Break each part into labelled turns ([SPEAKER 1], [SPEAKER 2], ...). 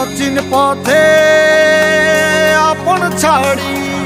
[SPEAKER 1] অচিন পথে আপন ছাড়ি।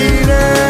[SPEAKER 1] Iré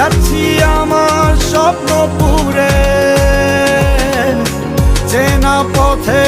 [SPEAKER 1] যাচ্ছি আমার স্বপ্নপুরে চেনা
[SPEAKER 2] পথে